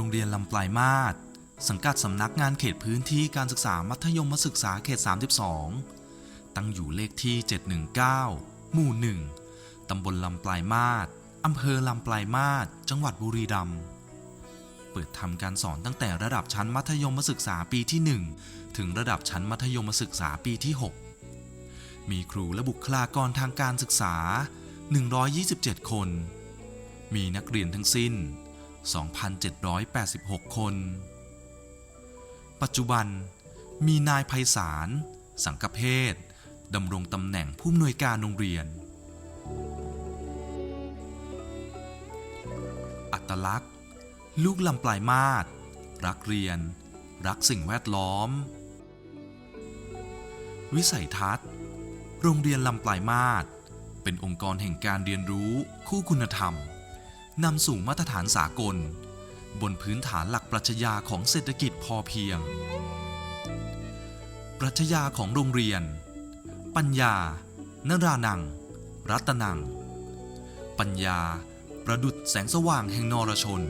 โรงเรียนลำปลายมาศสังกัดสำนักงานเขตพื้นที่การศึกษามัธยมศึกษาเขต 32 ตั้งอยู่เลขที่ 719 หมู่ 1 ตำบลลำปลายมาศอำเภอลำปลายมาศจังหวัดบุรีรัมย์เปิดทำการสอนตั้งแต่ระดับชั้นมัธยมศึกษาปีที่ 1 ถึงระดับชั้นมัธยมศึกษาปีที่ 6 มีครูและบุคลากรทางการศึกษา 127 คน มีนักเรียนทั้งสิ้น 2,786 คน ปัจจุบันมีนายไพศาล สังกเพศดำรงตำแหน่งผู้อำนวยการโรงเรียน อัตลักษณ์ ลูกลำปลายมาศรักเรียน รักสิ่งแวดล้อม วิสัยทัศน์ โรงเรียนลำปลายมาศเป็นองค์กรแห่งการเรียนรู้คู่คุณธรรม นำสู่มาตรฐานสากล บนพื้นฐานหลักปรัชญาของเศรษฐกิจพอเพียง ปรัชญาของโรงเรียน ปัญญา นรานัง รัตนัง ปัญญาประดุดแสงสว่างแห่งนรชน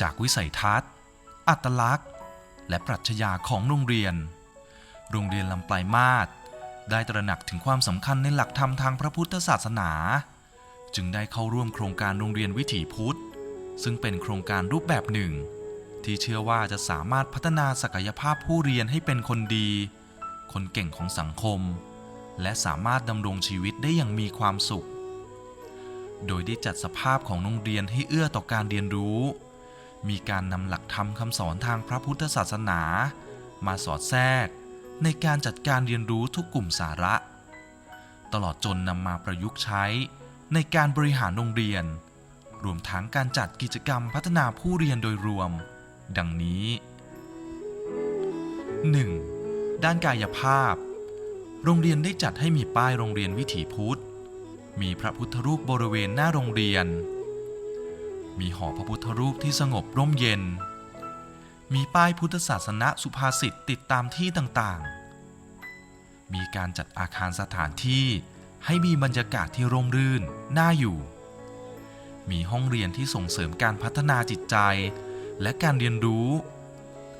จากวิสัยทัศน์ อัตลักษณ์ และปรัชญาของโรงเรียน โรงเรียนลำปลายมาศได้ตระหนักถึงความสำคัญในหลักธรรมทางพระพุทธศาสนา จึงได้เข้าร่วมโครงการโรงเรียนวิถีพุทธ ซึ่งเป็นโครงการรูปแบบหนึ่ง ที่เชื่อว่าจะสามารถพัฒนาศักยภาพผู้เรียนให้เป็นคนดี คนเก่งของสังคม และสามารถดำรงชีวิตได้อย่างมีความสุข โดยได้จัดสภาพของโรงเรียนให้เอื้อต่อการเรียนรู้ มีการนำหลักธรรมคำสอนทางพระพุทธศาสนา มาสอดแทรก ในการจัดการเรียนรู้ทุกกลุ่มสาระ ตลอดจนนำมาประยุกต์ใช้ในการบริหารโรงเรียน รวมทั้งการจัดกิจกรรมพัฒนาผู้เรียนโดยรวม ดังนี้ 1. ด้านกายภาพ โรงเรียนได้จัดให้มีป้ายโรงเรียนวิถีพุทธ มีพระพุทธรูปบริเวณหน้าโรงเรียน มีหอพระพุทธรูปที่สงบร่มเย็น มีป้ายพุทธศาสนสุภาษิตติดตามที่ต่างๆ มีการจัดอาคารสถานที่ให้มีบรรยากาศที่ร่มรื่น น่าอยู่ มีห้องเรียนที่ส่งเสริมการพัฒนาจิตใจ และการเรียนรู้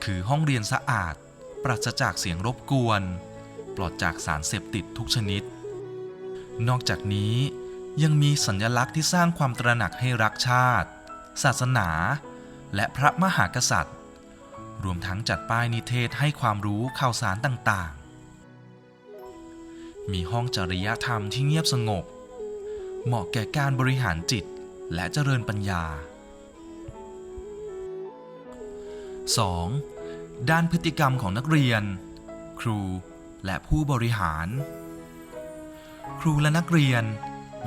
คือห้องเรียนสะอาด ปราศจากเสียงรบกวน ปลอดจากสารเสพติดทุกชนิด นอกจากนี้ยังมีสัญลักษณ์ที่สร้างความตระหนักให้รักชาติ ศาสนา และพระมหากษัตริย์ รวมทั้งจัดป้ายนิเทศให้ความรู้ข่าวสารต่างๆ มีห้องจริยธรรมที่เงียบสงบ เหมาะแก่การบริหารจิตและเจริญปัญญา 2. ด้านพฤติกรรมของนักเรียน ครูและผู้บริหาร ครูและนักเรียน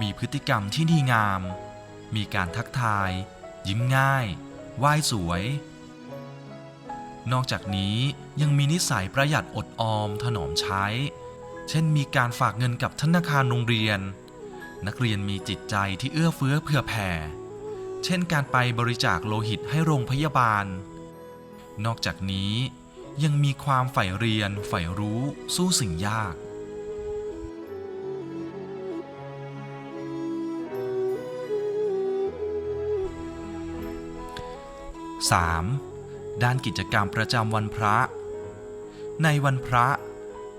มีพฤติกรรมที่ดีงาม มีการทักทาย ยิ้มง่ายไหว้สวย นอกจากนี้ยังมีนิสัยประหยัดอดออมถนอมใช้ เช่นมีการฝากเงินกับธนาคารโรงเรียน นักเรียนมีจิตใจที่เอื้อเฟื้อเผื่อแผ่ เช่นการไปบริจาคโลหิตให้โรงพยาบาล นอกจากนี้ยังมีความใฝ่เรียนใฝ่รู้สู้สิ่งยาก 3. ด้านกิจกรรมประจำวันพระ ในวันพระ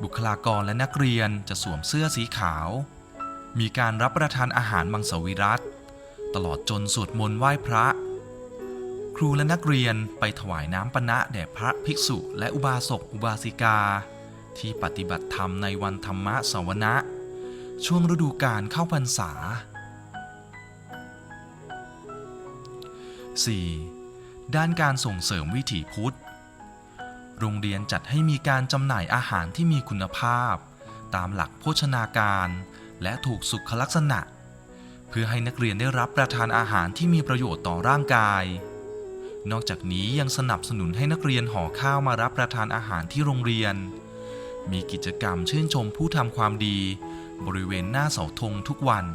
บุคลากรและนักเรียนจะสวมเสื้อสีขาว มีการรับประทานอาหารมังสวิรัตตลอดจนสวดมนต์ไหว้พระ ครูและนักเรียนไปถวายน้ำปณะแด่พระภิกษุและอุบาสกอุบาสิกา ที่ปฏิบัติธรรมในวันธรรมะสวนะ ช่วงฤดูกาลเข้าพรรษา 4. ด้านการส่งเสริมวิถีพุทธ โรงเรียนจัดให้มีการจำหน่ายอาหารที่มีคุณภาพ ตามหลักโภชนาการ และถูกสุขลักษณะ เพื่อให้นักเรียนได้รับประทานอาหารที่มีประโยชน์ต่อร่างกาย นอกจากนี้ยังสนับสนุนให้นักเรียนห่อข้าวมารับประทานอาหารที่โรงเรียน มีกิจกรรมชื่นชมผู้ทำความดี บริเวณหน้าเสาธงทุกวัน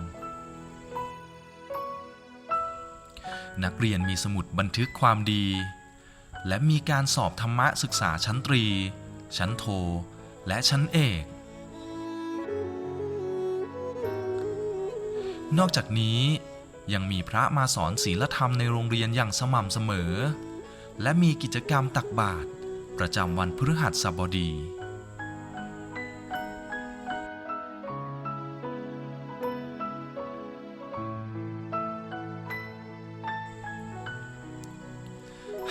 นักเรียนมีสมุดบันทึกความดี และมีการสอบธรรมะศึกษาชั้นตรี ชั้นโท และชั้นเอก นอกจากนี้ยังมีพระมาสอนศีลธรรมในโรงเรียนอย่างสม่ำเสมอ และมีกิจกรรมตักบาตรประจำวันพฤหัสบดี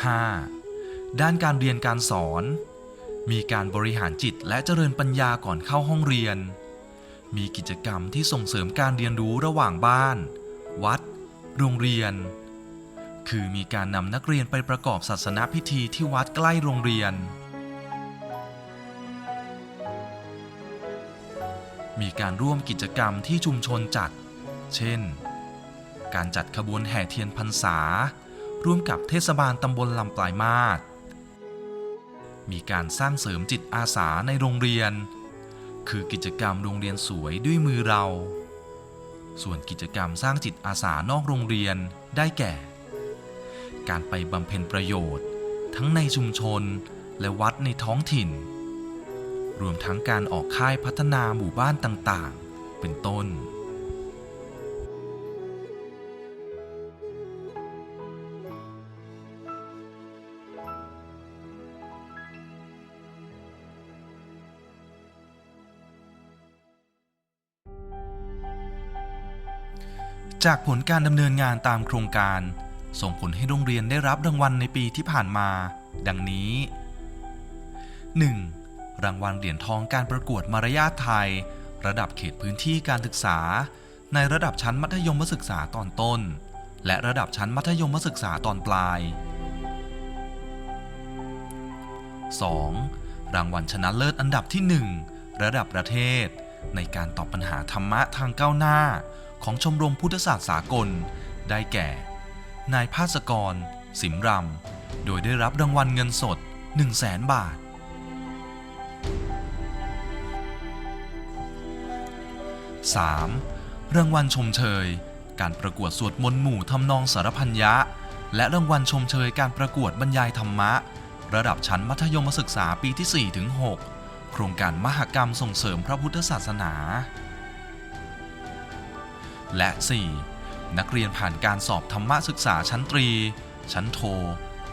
5. ด้านการเรียนการสอน มีการบริหารจิตและเจริญปัญญาก่อนเข้าห้องเรียน มีกิจกรรมที่ส่งเสริมการเรียนรู้ระหว่างบ้าน วัด โรงเรียน คือมีการนำนักเรียนไปประกอบศาสนพิธีที่วัดใกล้โรงเรียน มีการร่วมกิจกรรมที่ชุมชนจัด เช่น การจัดขบวนแห่เทียนพรรษา ร่วมกับเทศบาลตำบลลำปลายมาศมีการสร้างเสริมจิตอาสาในโรงเรียน คือกิจกรรมโรงเรียนสวยด้วยมือเรา ส่วนกิจกรรมสร้างจิตอาสานอกโรงเรียนได้แก่ การไปบำเพ็ญประโยชน์ ทั้งในชุมชนและวัดในท้องถิ่น รวมทั้งการออกค่ายพัฒนาหมู่บ้านต่างๆ เป็นต้น จากผลการดำเนินงานตามโครงการ ส่งผลให้โรงเรียนได้รับรางวัลในปีที่ผ่านมา ดังนี้ 1. รางวัลเหรียญทองการประกวดมารยาทไทย ระดับเขตพื้นที่การศึกษา ในระดับชั้นมัธยมศึกษาตอนต้น และระดับชั้นมัธยมศึกษาตอนปลาย 2. รางวัลชนะเลิศอันดับที่ 1 ระดับประเทศ ในการตอบปัญหาธรรมะทางก้าวหน้า ของชมรมพุทธศาสตร์สากล ได้แก่ นายภาสกร สิมรำ โดยได้รับรางวัลเงินสด 1 0 0 0 0แสนบาท 3. รางวัลชมเชย การประกวดสวดมนต์หมู่ทำนองสารพันยะ และรางวัลชมเชยการประกวดบรรยายธรรมะ ระดับชั้นมัธยมศึกษาปีที่4ถึง6โครงการมหกรรมส่งเสริมพระพุทธศาสนา และ 4. นักเรียนผ่านการสอบธรรมศึกษาชั้นตรี ชั้นโท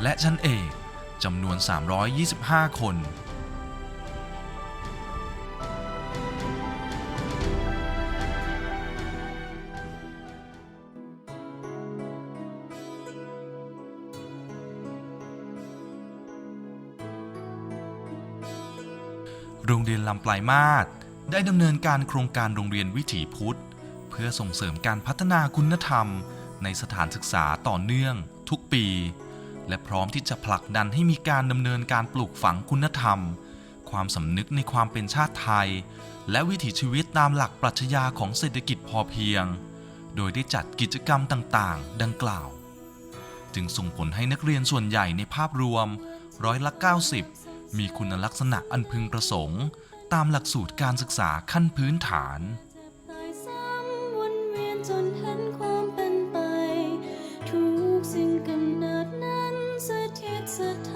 และชั้นเอกจำนวน 325 คนโรงเรียนลำปลายมาศได้ดำเนินการโครงการโรงเรียนวิถีพุทธ เพื่อส่งเสริมการพัฒนาคุณธรรม ในสถานศึกษาต่อเนื่อง ทุกปี และพร้อมที่จะผลักดันให้มีการดำเนินการปลูกฝังคุณธรรม ความสำนึกในความเป็นชาติไทย และวิถีชีวิตตามหลักปรัชญาของเศรษฐกิจพอเพียง โดยได้จัดกิจกรรมต่างๆ ดังกล่าว จึงส่งผลให้นักเรียนส่วนใหญ่ในภาพรวมร้อยละ 90 มีคุณลักษณะอันพึงประสงค์ ตามหลักสูตรการศึกษาขั้นพื้นฐาน จนเห็นความเป็นไป ทุกสิ่งกำเนิดนั้นสถิตสถ